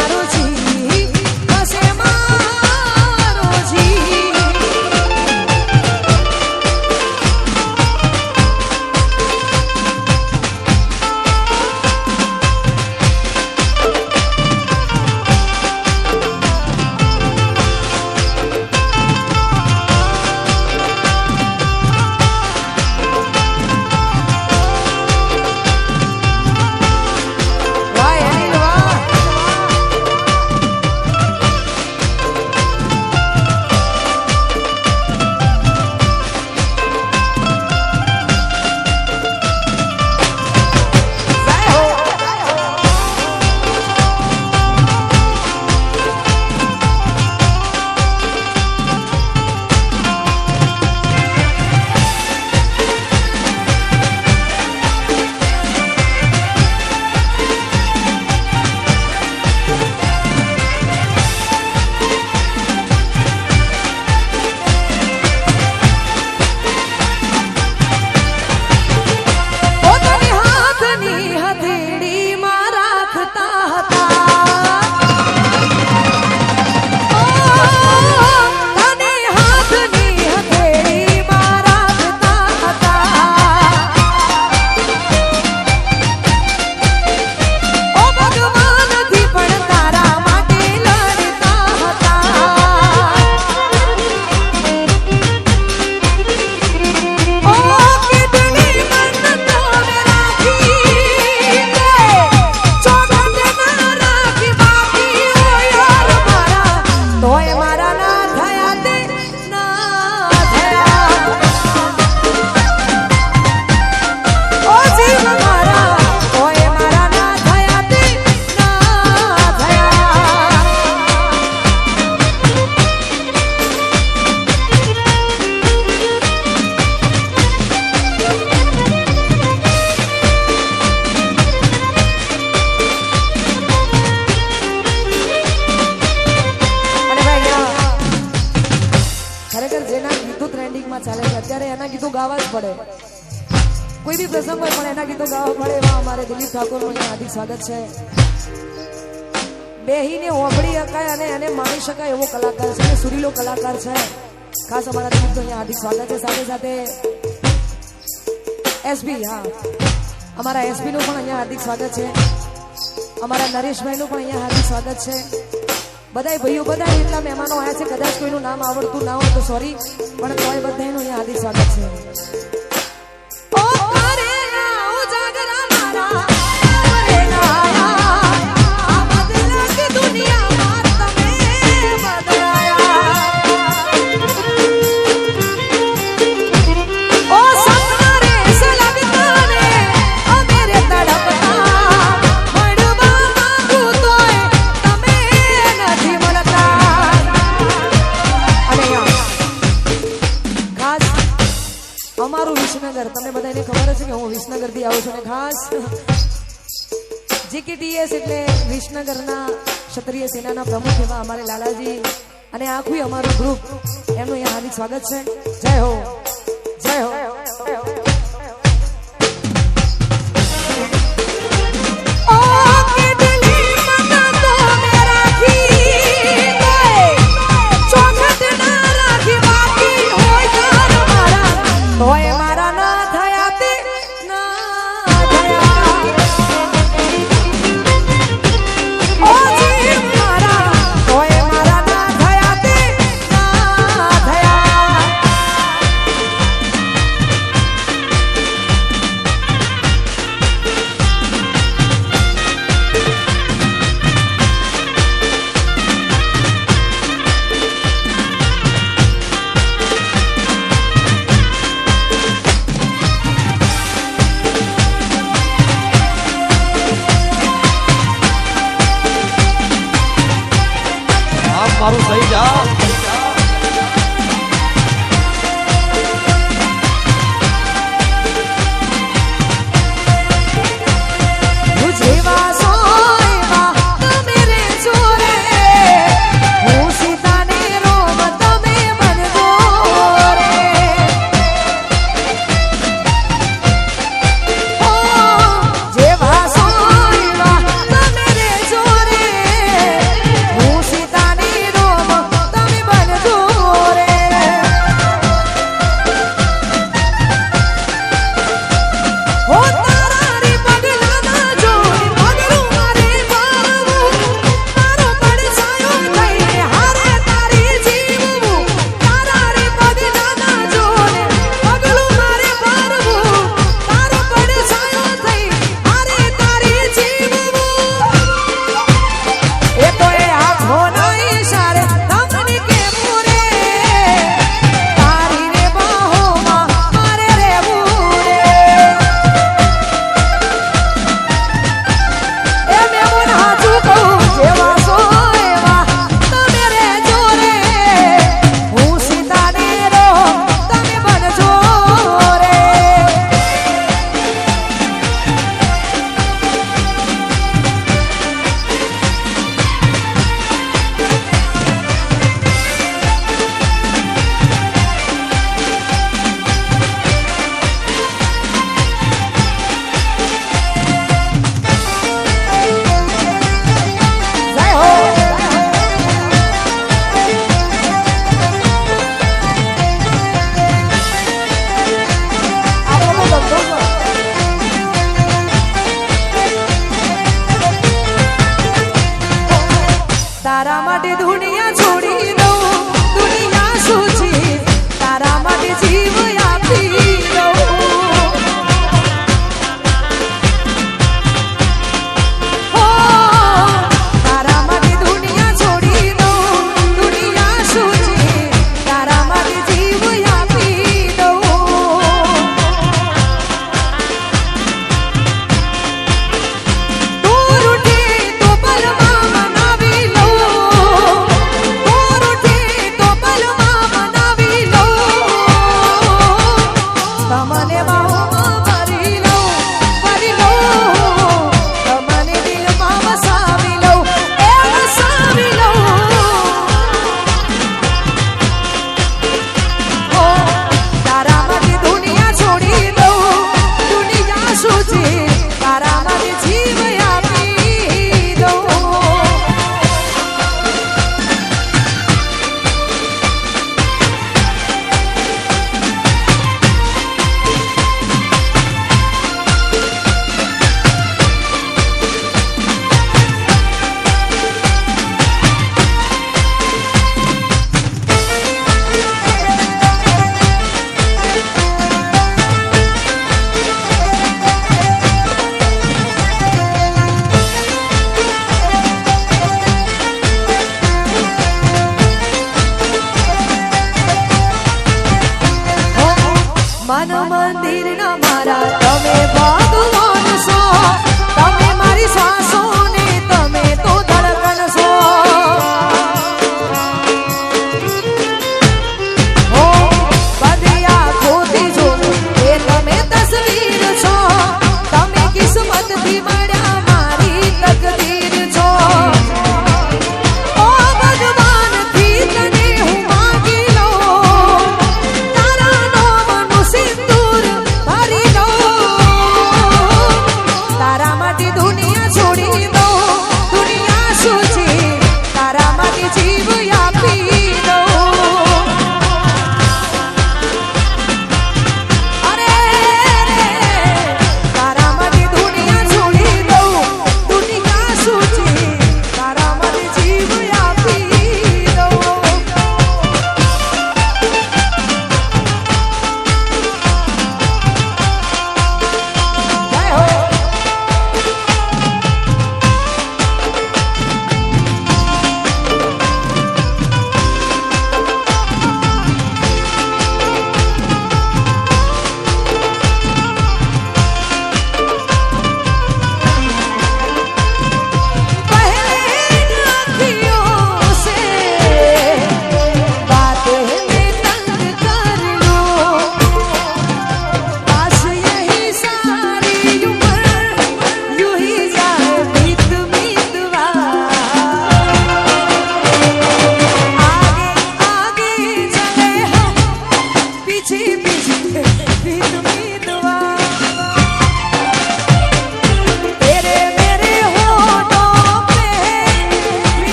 마루지 દિલીપ ઠાકોરનું હાર્દિક સ્વાગત છે. બેહીને ઓગળી શકાય અને એને માણી શકાય એવો કલાકાર છે, સુરીલો કલાકાર છે. ખાસ અમારા દિલીપ અહીંયા હાર્દિક સ્વાગત છે. સાથે સાથે એસબી હા. અમારા એસબી નું પણ અહીંયા હાર્દિક સ્વાગત છે. અમારા નરેશભાઈ નું પણ અહીંયા હાર્દિક સ્વાગત છે. બધાય ભાઈઓ બધા એટલા મહેમાનો આવ્યા છે. કદાચ કોઈનું નામ આવડતું ના હોય તો સોરી પણ તોય બધાનું અહીંયા હાર્દિક સ્વાગત છે. વિસનગર. તમને બધાને ખબર છે કે હું વિસનગરથી આવું છું અને ખાસ. જીકેટીએસ એટલે વિસનગરના ક્ષત્રિય સેનાના પ્રમુખ એવા અમારે લાલાજી અને આખું અમારું ગ્રુપ એમનું અહીંયા હાર્દિક સ્વાગત છે. જય હો. મારું થઈ જા.